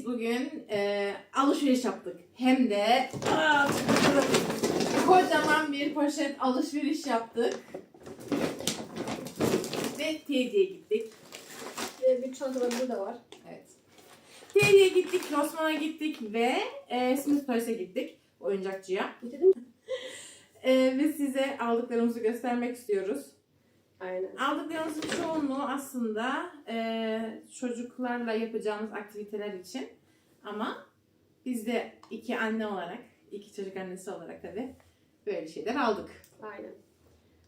Biz bugün e, alışveriş yaptık. Hem de aa, kocaman bir poşet alışveriş yaptık. Ve teyzeye gittik. Ve bir çantada burada var. Evet. Teyzeye gittik, Rossmann'a gittik ve e, Smith Toys'a gittik. Oyuncakçıya. E, ve size aldıklarımızı göstermek istiyoruz. Aynen. Aldıklarımızın çoğunluğu aslında e, çocuklarla yapacağımız aktiviteler için. Ama biz de iki anne olarak, iki çocuk annesi olarak tabii böyle şeyler aldık. Aynen.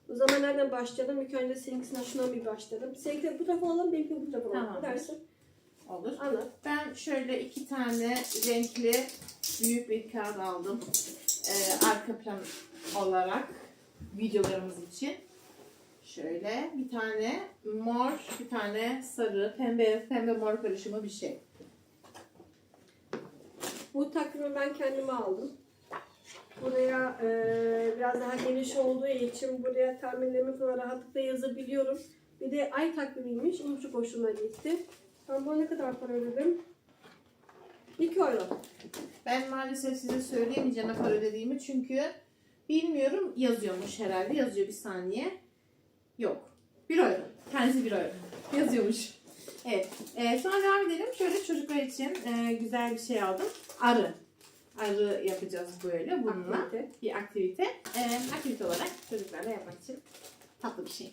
O zaman nereden başlayalım? İlk önce seninkisinden şundan bir başlayalım. Seninki bu tarafa alalım, benimki bu tarafa alalım. Tamam. Dersin? Olur. Anlat. Ben şöyle iki tane renkli büyük bir kağıt aldım. E, arka plan olarak videolarımız için. Şöyle bir tane mor, bir tane sarı, pembe, pembe mor karışımı bir şey. Bu takvimi ben kendime aldım. Buraya e, biraz daha geniş olduğu için buraya tahminlerimi falan rahatlıkla yazabiliyorum. Bir de ay takvimiymiş. O çok hoşuma gitti. Ben buna ne kadar para ödedim? 2 euro. Ben maalesef size söyleyemeyeceğim ne para ödediğimi çünkü bilmiyorum yazıyormuş herhalde. Yazıyor bir saniye. Yok. 1 euro. Kendisi 1 euro. Yazıyormuş. Evet. Ee, sonra devam edelim. Şöyle çocuklar için e, güzel bir şey aldım. Arı. Arı yapacağız böyle bununla. Aktivite. Bir aktivite. Ee, aktivite olarak çocuklarla yapmak için tatlı bir şey.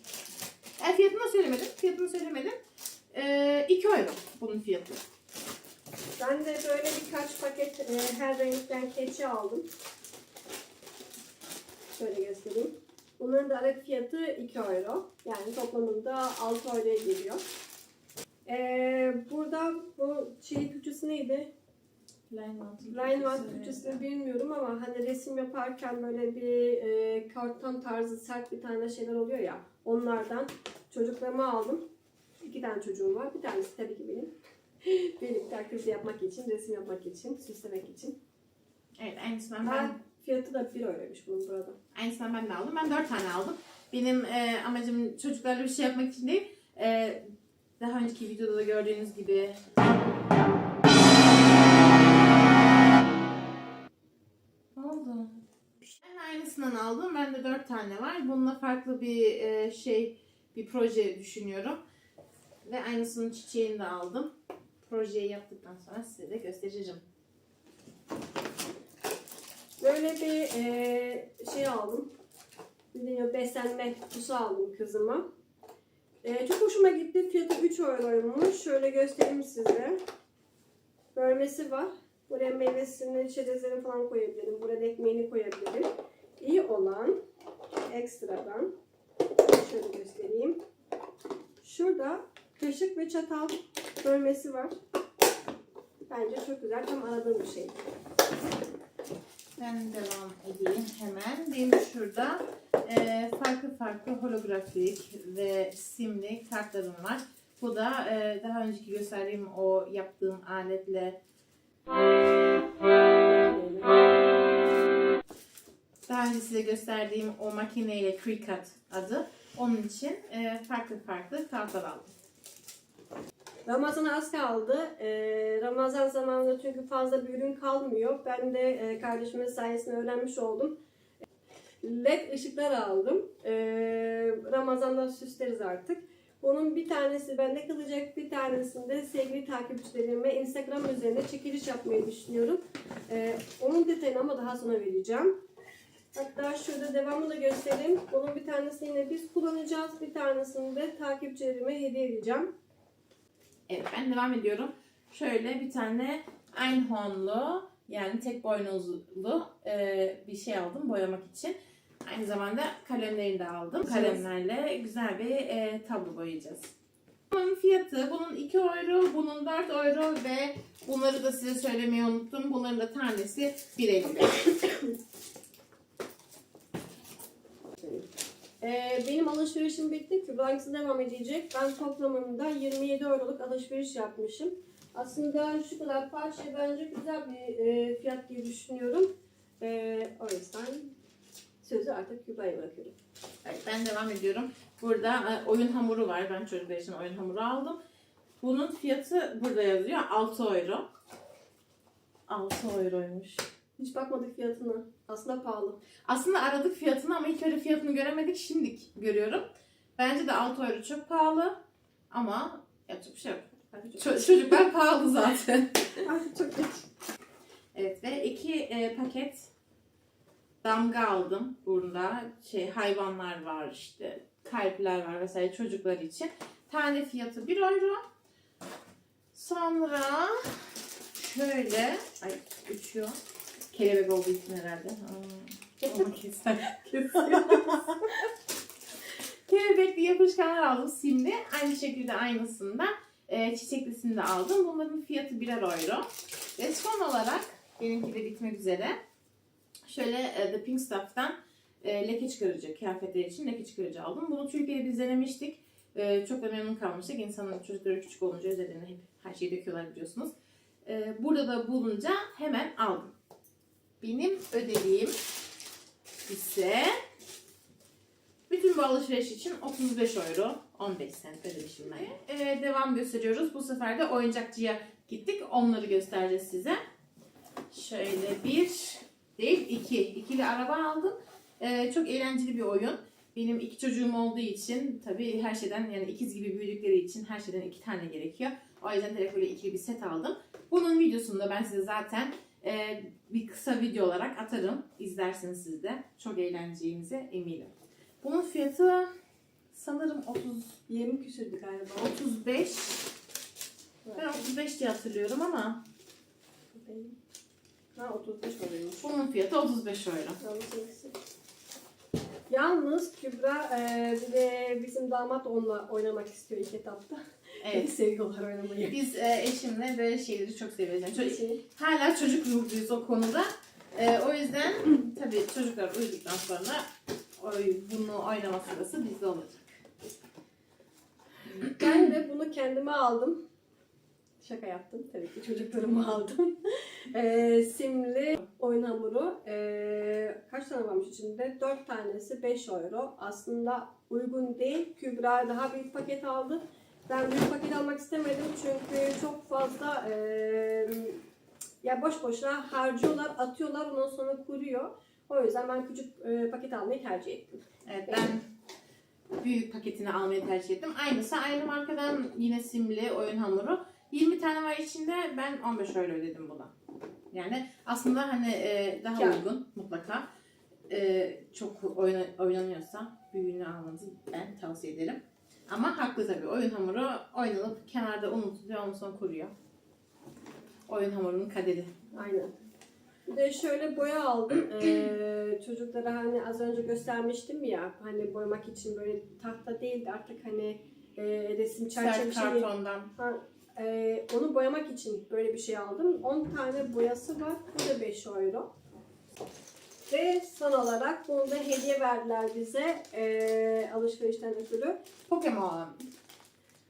E, fiyatını söylemedim. Fiyatını söylemedim. Ee, 2 euro bunun fiyatı. Ben de böyle birkaç paket e, her renkten keçi aldım. Şöyle göstereyim. Bunların da adet fiyatı 2 euro. Yani toplamında 6 euroya geliyor. E, burada bu şey Türkçesi neydi? Rhinewald Türkçesini bilmiyorum ama hani resim yaparken böyle bir e, karton tarzı sert bir tane şeyler oluyor ya. Onlardan çocuklarıma aldım. İki tane çocuğum var. Bir tanesi tabii ki benim. Birlikte aktivite yapmak için, resim yapmak için, süslemek için. Evet aynısından ben Ben fiyatı da 1 euroymuş bunun burada. Aynısından ben de aldım. Ben dört tane aldım. Benim e, amacım çocuklarla bir şey yapmak için değil. E, daha önceki videoda da gördüğünüz gibi Ne oldu? Ben aynısından aldım. Bende dört tane var. Bununla farklı bir e, şey, bir proje düşünüyorum. Ve aynısının çiçeğini de aldım. Projeyi yaptıktan sonra size de göstereceğim. Böyle bir e, şey aldım. Bilmiyorum beslenme kutusu aldım kızıma. E, çok hoşuma gitti. Fiyatı 3 euroymuş. Şöyle göstereyim size. Bölmesi var. Buraya meyvesini, çerezlerini falan koyabilirim. Buraya ekmeğini koyabilirim. İyi olan ekstradan şöyle göstereyim. Şurada kaşık ve çatal bölmesi var. Bence çok güzel. Tam aradığım bir şey. Ben devam edeyim hemen. Benim şurada e, farklı farklı holografik ve simli kartlarım var. Bu da e, daha önceki gösterdiğim o yaptığım aletle daha önce size gösterdiğim o makineyle Cricut adı. Onun için e, farklı farklı kartlar aldım. Ramazan'a az kaldı. Ee, Ramazan zamanında çünkü fazla bir ürün kalmıyor. Ben de e, kardeşimin sayesinde öğrenmiş oldum. LED ışıklar aldım. Ee, Ramazan'da süsleriz artık. Bunun bir tanesi bende kalacak, bir tanesini de sevgili takipçilerime Instagram üzerinde çekiliş yapmayı düşünüyorum. Ee, onun detayını ama daha sonra vereceğim. Hatta şurada devamını da göstereyim. Bunun bir tanesini yine biz kullanacağız. Bir tanesini de takipçilerime hediye edeceğim. Evet ben devam ediyorum. Şöyle bir tane Einhornlu yani tek boynuzlu e, bir şey aldım boyamak için. Aynı zamanda kalemlerini de aldım. Kalemlerle güzel bir e, tablo boyayacağız. Bunun fiyatı bunun 2 euro, bunun 4 euro ve bunları da size söylemeyi unuttum. Bunların da tanesi 1.50. Ee, benim alışverişim bitti. Kübra'nınkisi devam edecek. Ben toplamında 27 euroluk alışveriş yapmışım. Aslında şu kadar parça bence güzel bir e, fiyat diye düşünüyorum. E, o yüzden sözü artık Kübra'ya bırakıyorum. Evet, ben devam ediyorum. Burada e, oyun hamuru var. Ben çocuklar için oyun hamuru aldım. Bunun fiyatı burada yazıyor 6 euro. 6 euroymuş. Hiç bakmadık fiyatına. Aslında pahalı. Aslında aradık fiyatını ama ilk önce fiyatını göremedik. Şimdi görüyorum. Bence de 6 euro çok pahalı. Ama yapacak bir şey yok. Ço- çocuklar pahalı zaten. Artık çok geç. Evet ve iki e, paket damga aldım burada. Şey hayvanlar var işte kalpler var vesaire çocuklar için. Tane fiyatı 1 euro. Sonra şöyle ay uçuyor. Kelebek olduğu için herhalde. Aa, onu keser. Kelebekli yapışkanlar aldım simli. Aynı şekilde aynısında e, çiçeklisini de aldım. Bunların fiyatı birer euro. Ve son olarak benimki de bitmek üzere. Şöyle e, The Pink Stuff'tan e, leke çıkarıcı, kıyafetler için leke çıkarıcı aldım. Bunu Türkiye'de biz denemiştik. E, çok da memnun kalmıştık. İnsanın çocukları küçük olunca üzerine hep her şeyi döküyorlar biliyorsunuz. E, burada da bulunca hemen aldım. Benim ödediğim ise bütün bu alışveriş için 35 euro 15 cent ödemişim ben. E, devam gösteriyoruz. Bu sefer de oyuncakçıya gittik. Onları göstereceğiz size. Şöyle bir değil iki. ikili araba aldım. Ee, çok eğlenceli bir oyun. Benim iki çocuğum olduğu için tabii her şeyden yani ikiz gibi büyüdükleri için her şeyden iki tane gerekiyor. O yüzden direkt böyle ikili bir set aldım. Bunun videosunu da ben size zaten e, bir kısa video olarak atarım. İzlersiniz siz de. Çok eğleneceğinize eminim. Bunun fiyatı sanırım 30 20 küsürdü galiba. 35 ben 35 diye hatırlıyorum ama Ha 35 oluyormuş. bunun fiyatı 35 euro. İkisi. Yalnız Kübra e, de bizim damat onunla oynamak istiyor ilk etapta. Evet. Seviyorlar oynamayı. Biz e, eşimle böyle şeyleri çok seviyoruz. Yani çocuk- Şey, hala çocuk ruhluyuz o konuda. E, o yüzden tabii çocuklar uyuduktan sonra oy, bunu oynama sırası bizde olacak. Ben de bunu kendime aldım. Şaka yaptım. Tabii ki çocuklarıma aldım. Ee, simli oyun hamuru. Ee, kaç tane varmış içinde? 4 tanesi 5 euro. Aslında uygun değil. Kübra daha büyük paket aldı. Ben büyük paket almak istemedim çünkü çok fazla ee, ya boş boşuna harcıyorlar, atıyorlar ondan sonra kuruyor. O yüzden ben küçük ee, paket almayı tercih ettim. Evet ben büyük paketini almayı tercih ettim. Aynısı aynı markadan yine simli oyun hamuru. 20 tane var içinde ben 15 euro ödedim buna. Yani aslında hani e, daha Kâr. uygun mutlaka. E, çok oyna, oynanıyorsa büyüğünü almanızı ben tavsiye ederim. Ama haklı tabii. Oyun hamuru oynanıp kenarda unutuluyor ondan sonra kuruyor. Oyun hamurunun kaderi. Aynen. Bir de şöyle boya aldım. Ee, çocuklara hani az önce göstermiştim ya hani boyamak için böyle tahta değil de artık hani e, resim çerçeve şey. kartondan. Ha, e, onu boyamak için böyle bir şey aldım. 10 tane boyası var. Bu da 5 euro. Ve son olarak bunu da hediye verdiler bize e, alışverişten ötürü. Pokemon.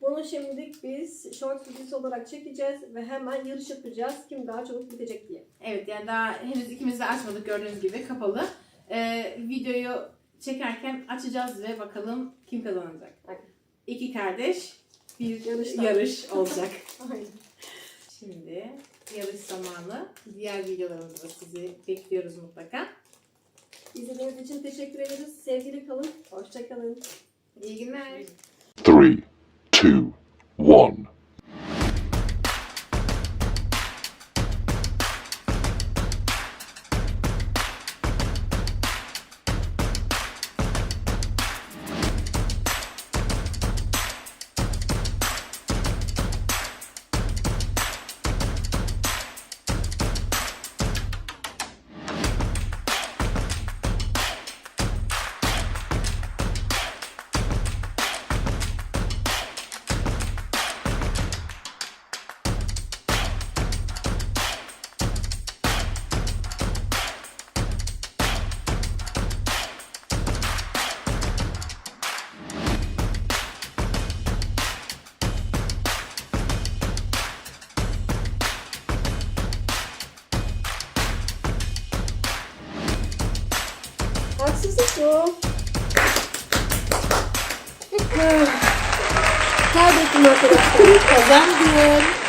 Bunu şimdilik biz short videosu olarak çekeceğiz ve hemen yarış yapacağız. Kim daha çabuk bitecek diye. Evet yani daha henüz ikimiz de açmadık gördüğünüz gibi kapalı. Ee, videoyu çekerken açacağız ve bakalım kim kazanacak. Aynen. İki kardeş bir yarış olacak. Şimdi yarış zamanı. Diğer videolarımızda sizi bekliyoruz mutlaka. İzlediğiniz için teşekkür ederiz. Sevgili kalın. Hoşça kalın. İyi günler. 3, 2, 1 oldu. Kaybettim arkadaşlar. Kazandım.